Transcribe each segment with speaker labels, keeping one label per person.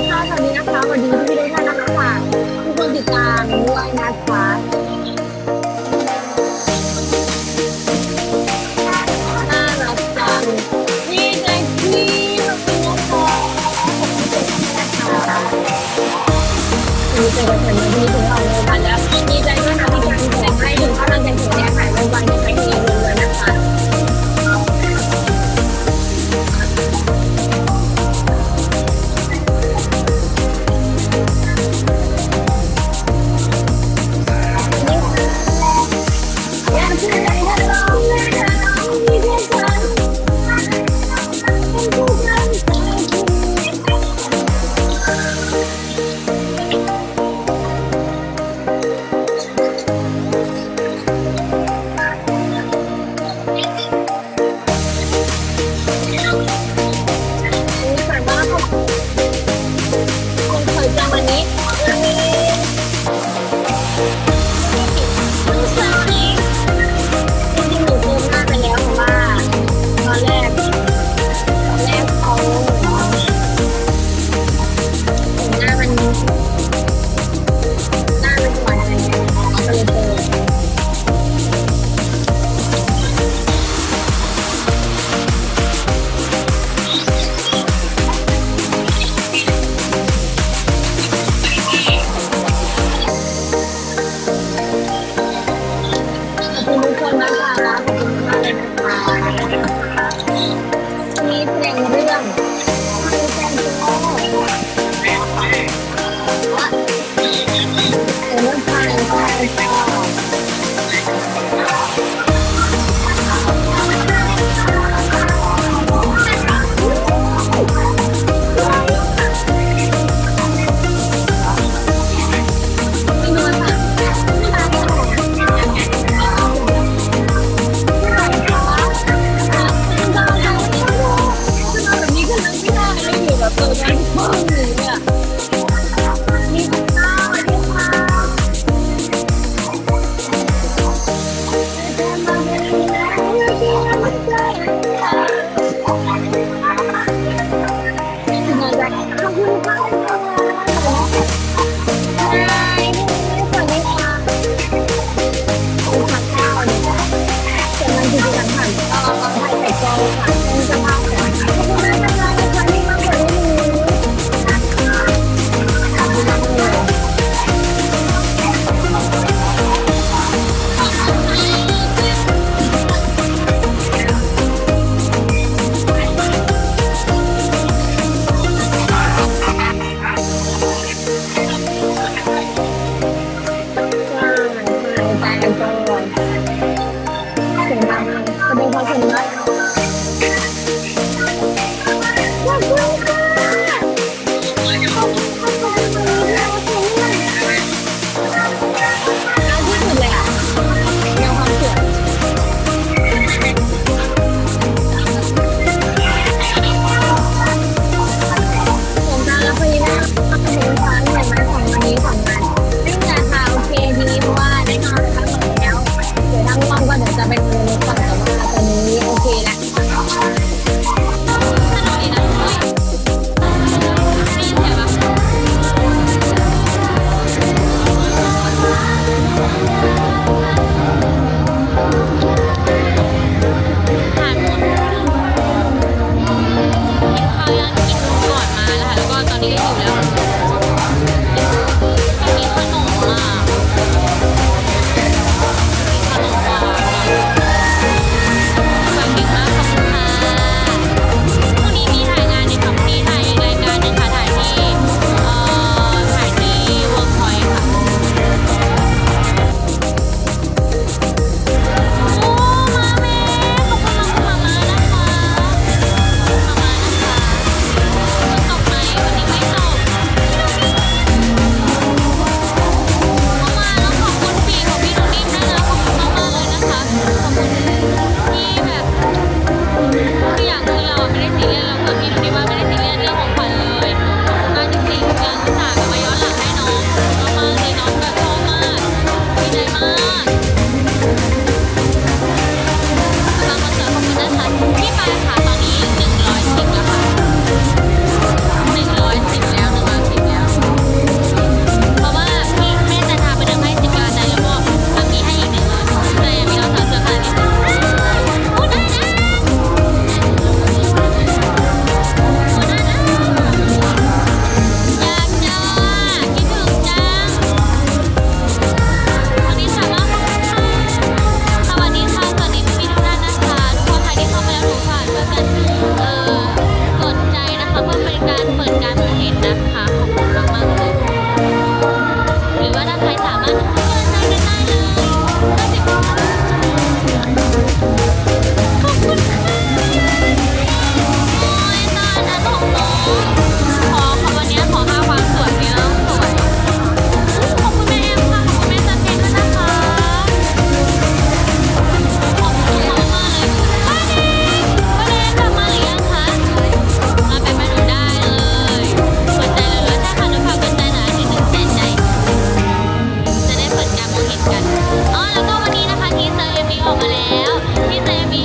Speaker 1: ดีค่ะ สวัสดีนะคะ สวัสดีพี่ทุกท่านนะคะฝากทุกคนติดตามด้วยนะคะน่ารักจังนี่ไงพี่มาคุยกันนะคะมีเจอกันเหมือนวันนี้ถึงเราเลยมาแล้ว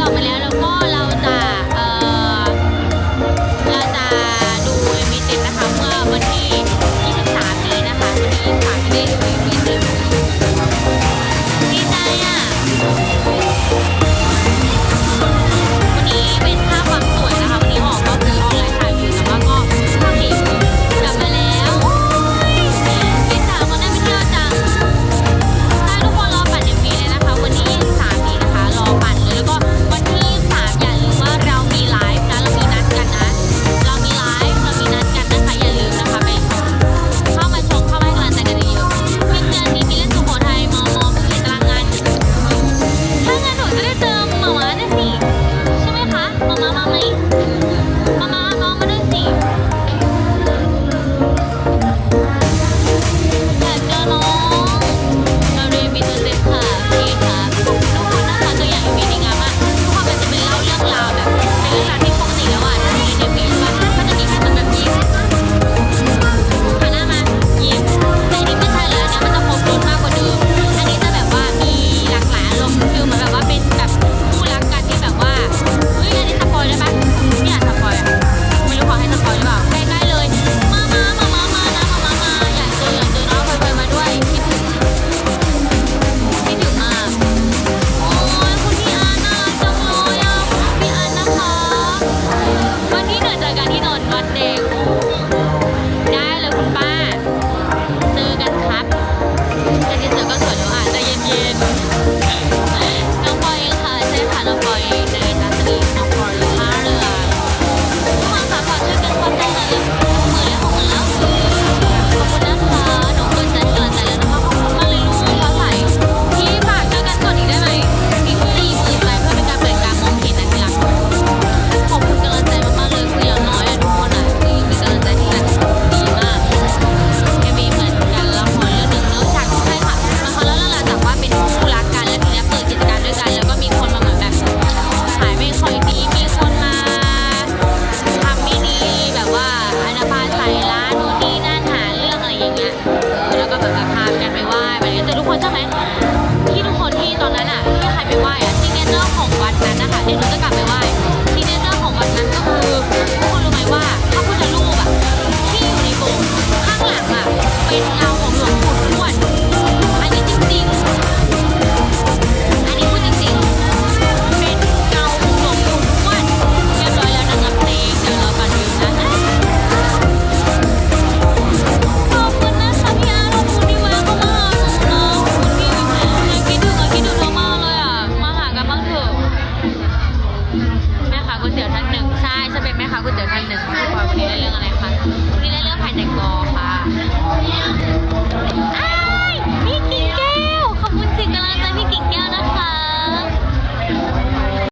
Speaker 2: pelear